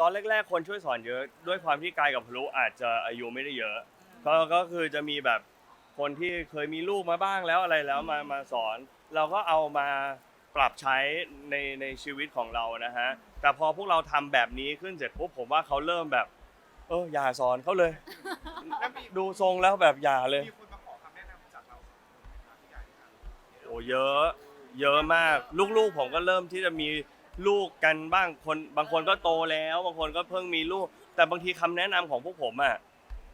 ตอนแรกๆ คนช่วยสอนเยอะ ด้วยความที่กายกับพลุอาจจะอายุไม่ได้เยอะก็ก็คือจะมีแบบคนที่เคยมีลูกมาบ้างแล้วอะไรแล้วมามาสอน เราก็เอามาปรับใช้ในในชีวิตของเรานะฮะแต่พอพวกเราทำแบบนี้ขึ้นเสร็จปุ๊บผมว่าเขาเริ่มแบบ เอออย่าสอนเขาเลย แล้วมีดูทรงแล้วแบบอย่าเลย มีคนมาขอคำแนะนำจากเราพี่ใหญ่ครับโอ้เยอะ เยอะมาก ลูกๆผมก็เริ่มที่จะมี ลูกกันบ้างคนบางคนก็โตแล้ว บางคนก็เพิ่งมีลูก แต่บางทีคำแนะนำของพวกผมอะ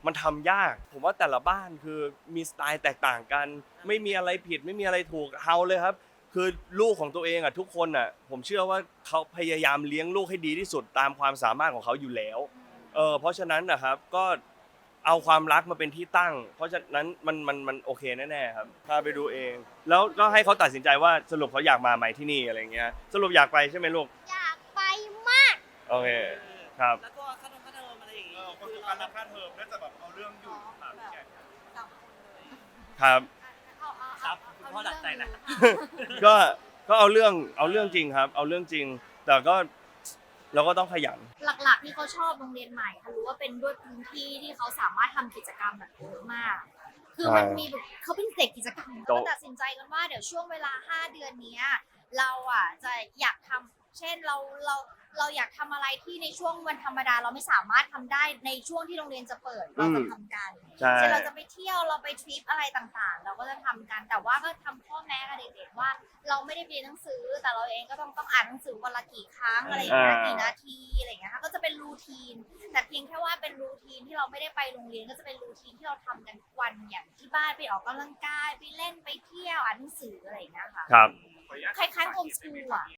มันทำยาก ผมว่าแต่ละบ้านคือมีสไตล์แตกต่างกัน ไม่มีอะไรผิดไม่มีอะไรถูกเอาเลยครับ คือลูกของตัวเองอะทุกคนอะ ผมเชื่อว่าเขาพยายามเลี้ยงลูกให้ดีที่สุดตามความสามารถของเขาอยู่แล้วเออเพราะฉะนั้นนะครับก็ เอาความรักมาเป็นที่ตั้ง เพราะฉะนั้นมันมันมันโอเคแน่ๆครับพาไปดูเอง แล้วก็ให้เขาตัดสินใจว่าสรุปเขาอยากมาไหมที่นี่อะไรเงี้ยสรุปอยากไปใช่ไหมลูกอยากไปมากโอเคครับแล้วก็ขนมขนมอะไรอย่างเองี้อคนดูการรับค่าเทอมน่าจะแบบเอาเรื่องอยู่ถามพี่ใหญ่ครับสามคนเลยครับเอาเอาครัเอาบคุณพ่อหลักใจนะก็ก็เอาเรื่องเอาเรื่องจริงครับ เอาเรื่องจริง แต่ก็ เราก็ต้องขยัน หลักๆที่เขาชอบโรงเรียนใหม่ค่ะรู้ว่าเป็นด้วยพื้นที่ที่เขาสามารถทำกิจกรรมแบบเยอะมาก คือมันใช่มีแบบเขาเป็นเด็กกิจกรรมโต๊ะ ก็ตัดสินใจกันว่าเดี๋ยวช่วงเวลา 5 เดือนเนี้ยเราอะจะอยากทำ เช่นเราเราเราอยากทำอะไรที่ในช่วงวันธรรมดาเราไม่สามารถทำได้ในช่วงที่โรงเรียนจะเปิดเราจะทำกันใช่ เช่นเราจะไปเที่ยวเราไปทริปอะไรต่างๆ เราก็จะทำกันแต่ว่าก็ทำข้อแม้กับเด็กๆว่า เราไม่ได้เรียนหนังสือแต่เราเองก็ต้องต้องอ่านหนังสือวันละกี่ครั้งอะไรอย่างเงี้ยอ่า กี่นาทีอะไรอย่างเงี้ยค่ะก็จะเป็นรูทีน แต่เพียงแค่ว่าเป็นรูทีนที่เราไม่ได้ไปโรงเรียนก็จะเป็นรูทีนที่เราทำกันทุกวันอย่างที่บ้านไปออกกำลังกายไปเล่นไปเที่ยวอ่านหนังสืออะไรอย่างเงี้ยค่ะ ครับขออนุญาตคล้ายๆโฮมสกูลอะ